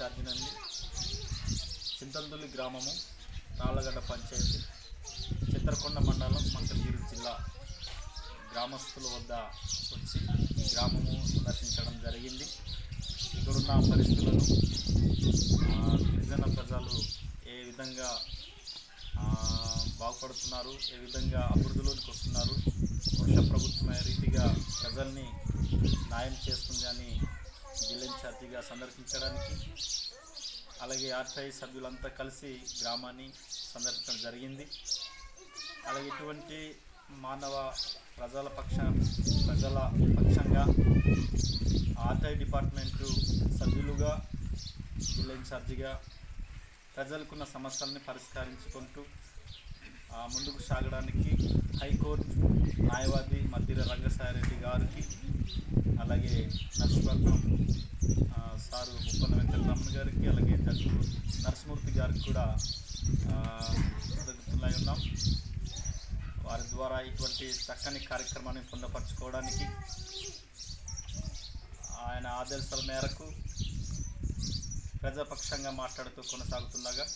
Incharge నుండి చింతందులి గ్రామము రాళ్ళగడ్డ పంచాయతీ చిత్రకొండ మండలం మంగళగిరి జిల్లా గ్రామస్తుల వద్ద వచ్చి గ్రామము సందర్శించడం జరిగింది. ఇక్కడున్న పరిస్థితులను గిరిజన ప్రజలు ఏ విధంగా బాగుపడుతున్నారు ఏ విధంగా అభివృద్ధిలోకి వస్తున్నారు వర్ష ప్రభుత్వం ఏ రీతిగా ప్రజల్ని న్యాయం చేస్తుంది అని జిల్లా ఇన్ఛార్జిగా సందర్శించడానికి అలాగే ఆర్టీఐ సభ్యులంతా కలిసి గ్రామాన్ని సందర్శించడం జరిగింది. అలాగే ఇటువంటి మానవ ప్రజల పక్ష ప్రజల పక్షంగా ఆర్టీఐ డిపార్ట్మెంటు సభ్యులుగా జిల్లా ఇన్ఛార్జిగా ప్రజలకున్న సమస్యల్ని పరిష్కరించుకుంటూ ఆ, ముందుకు సాగడానికి హైకోర్టు న్యాయవాది మద్దిర రంగసాయిరెడ్డి గారికి గారికి కూడా కృతజ్ఞతలై ఉన్నాం. వారి ద్వారా ఇటువంటి చక్కని కార్యక్రమాన్ని పొందపరచుకోవడానికి ఆయన ఆదేశాల మేరకు ప్రజాపక్షంగా మాట్లాడుతూ కొనసాగుతుండగా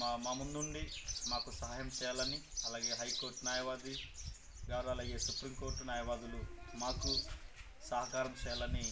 మా మా ముందుండి మాకు సహాయం చేయాలని అలాగే హైకోర్టు న్యాయవాది గారు అలాగే సుప్రీంకోర్టు న్యాయవాదులు మాకు సహకారం చేయాలని